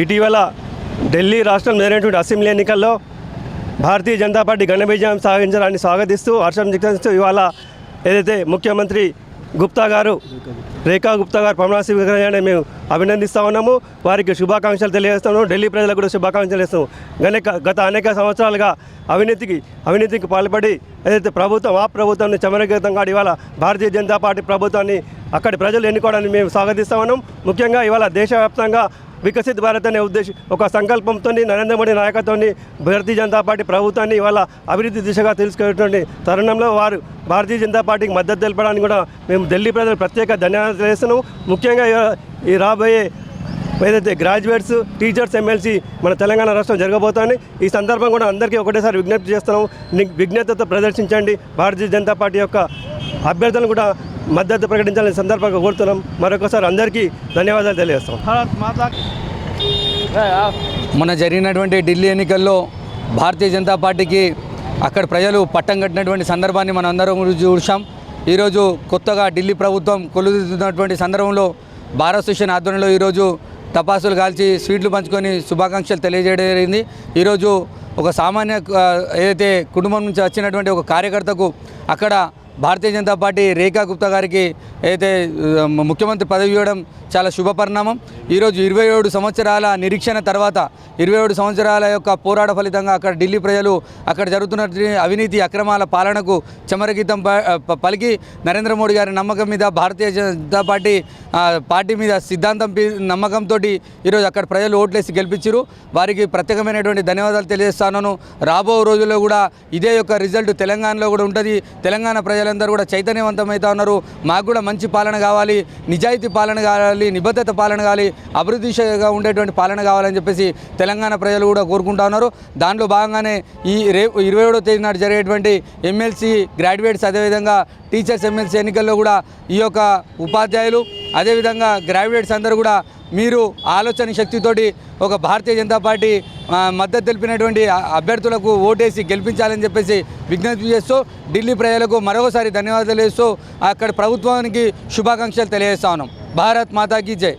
ఇటీవల ఢిల్లీ రాష్ట్రం జరిగినటువంటి అసెంబ్లీ ఎన్నికల్లో భారతీయ జనతా పార్టీ ఘన విజయం సాగించడాన్ని స్వాగతిస్తూ హర్షం వ్యక్తమిస్తూ ఇవాళ ఏదైతే ముఖ్యమంత్రి గుప్తా గారు రేఖా గుప్తా గారు ప్రమాణ స్వీకారాన్ని మేము అభినందిస్తా ఉన్నాము. వారికి శుభాకాంక్షలు తెలియజేస్తున్నాము. ఢిల్లీ ప్రజలకు కూడా శుభాకాంక్షలు తెలియజేస్తాము గనక గత అనేక సంవత్సరాలుగా అవినీతికి అవినీతికి పాల్పడి ఏదైతే ప్రభుత్వం ఆ ప్రభుత్వాన్ని చమరగీతం కాడి ఇవాళ భారతీయ జనతా పార్టీ ప్రభుత్వాన్ని అక్కడి ప్రజలు ఎన్నుకోవడానికి మేము స్వాగతిస్తా ఉన్నాం. ముఖ్యంగా ఇవాళ దేశవ్యాప్తంగా వికసిత్ భారత్ అనే ఉద్దేశం ఒక సంకల్పంతో నరేంద్ర మోడీ నాయకత్వాన్ని భారతీయ జనతా పార్టీ ప్రభుత్వాన్ని ఇవాళ అభివృద్ధి దిశగా తెలుసుకునేటువంటి తరుణంలో వారు భారతీయ జనతా పార్టీకి మద్దతు తెలపడానికి కూడా మేము ఢిల్లీ ప్రజలు ప్రత్యేక ధన్యవాదాలు తెలియజేస్తున్నాం. ముఖ్యంగా ఈ- రాబోయే ఏదైతే గ్రాడ్యుయేట్స్ టీచర్స్ ఎమ్మెల్సీ మన తెలంగాణ రాష్ట్రం జరగబోతోంది. ఈ సందర్భం కూడా అందరికీ ఒకటేసారి విజ్ఞప్తి చేస్తున్నాం. విజ్ఞతతో ప్రదర్శించండి. భారతీయ జనతా పార్టీ యొక్క అభ్యర్థులను కూడా మద్దతు ప్రకటించాలని సందర్భంగా కోరుతున్నాం. మరొకసారి అందరికీ ధన్యవాదాలు తెలియజేస్తాం. మొన్న జరిగినటువంటి ఢిల్లీ ఎన్నికల్లో భారతీయ జనతా పార్టీకి అక్కడ ప్రజలు పట్టం కట్టినటువంటి సందర్భాన్ని మనం అందరం చూసాం ఈరోజు కొత్తగా ఢిల్లీ ప్రభుత్వం కొలుదిద్దుతున్నటువంటి సందర్భంలో భారత్ స్టేషన్ ఆధ్వర్యంలో ఈరోజు టపాసులు కాల్చి స్వీట్లు పంచుకొని శుభాకాంక్షలు తెలియజేయడం జరిగింది ఈరోజు ఒక సామాన్య ఏదైతే కుటుంబం నుంచి వచ్చినటువంటి ఒక కార్యకర్తకు అక్కడ భారతీయ జనతా పార్టీ రేఖా గుప్తా గారికి అయితే ముఖ్యమంత్రి పదవి ఇవ్వడం చాలా శుభపరిణామం ఈరోజు ఇరవై ఏడు సంవత్సరాల నిరీక్షణ తర్వాత ఇరవై ఏడు సంవత్సరాల యొక్క పోరాట ఫలితంగా అక్కడ ఢిల్లీ ప్రజలు అక్కడ జరుగుతున్న అవినీతి అక్రమాల పాలనకు చమరగీతం ప- పలికి నరేంద్ర మోడీ గారి నమ్మకం మీద భారతీయ జనతా పార్టీ పార్టీ మీద సిద్ధాంతం నమ్మకంతో ఈరోజు అక్కడ ప్రజలు ఓట్లేసి గెలిపించారు వారికి ప్రత్యేకమైనటువంటి ధన్యవాదాలు తెలియజేస్తాను. రాబో రోజుల్లో కూడా ఇదే యొక్క రిజల్ట్ తెలంగాణలో కూడా ఉంటుంది. తెలంగాణ ప్రజలందరూ కూడా చైతన్యవంతమవుతా ఉన్నారు మాకు కూడా మంచి పాలన కావాలి నిజాయితీ పాలన కావాలి నిబద్ధత పాలన కావాలి అభివృద్ధిగా ఉండేటువంటి పాలన కావాలని చెప్పేసి తెలంగాణ ప్రజలు కూడా కోరుకుంటా ఉన్నారు దాంట్లో భాగంగానే ఈ రే ఇరవై ఏడో తేదీ నాడు జరిగేటువంటి ఎమ్మెల్సీ గ్రాడ్యుయేట్స్ అదేవిధంగా టీచర్స్ ఎమ్మెల్సీ ఎన్నికల్లో కూడా ఈ యొక్క ఉపాధ్యాయులు అదేవిధంగా గ్రాడ్యుయేట్స్ అందరూ కూడా మీరు ఆలోచన శక్తితోటి ఒక భారతీయ జనతా పార్టీ మద్దతు తెలిపినటువంటి అభ్యర్థులకు ఓటేసి గెలిపించాలని చెప్పేసి విజ్ఞప్తి చేస్తూ ఢిల్లీ ప్రజలకు మరొకసారి ధన్యవాదాలు తెలియజేస్తూ అక్కడ ప్రభుత్వానికి శుభాకాంక్షలు తెలియజేస్తా ఉన్నాం. భారత్ మాతాకి జై.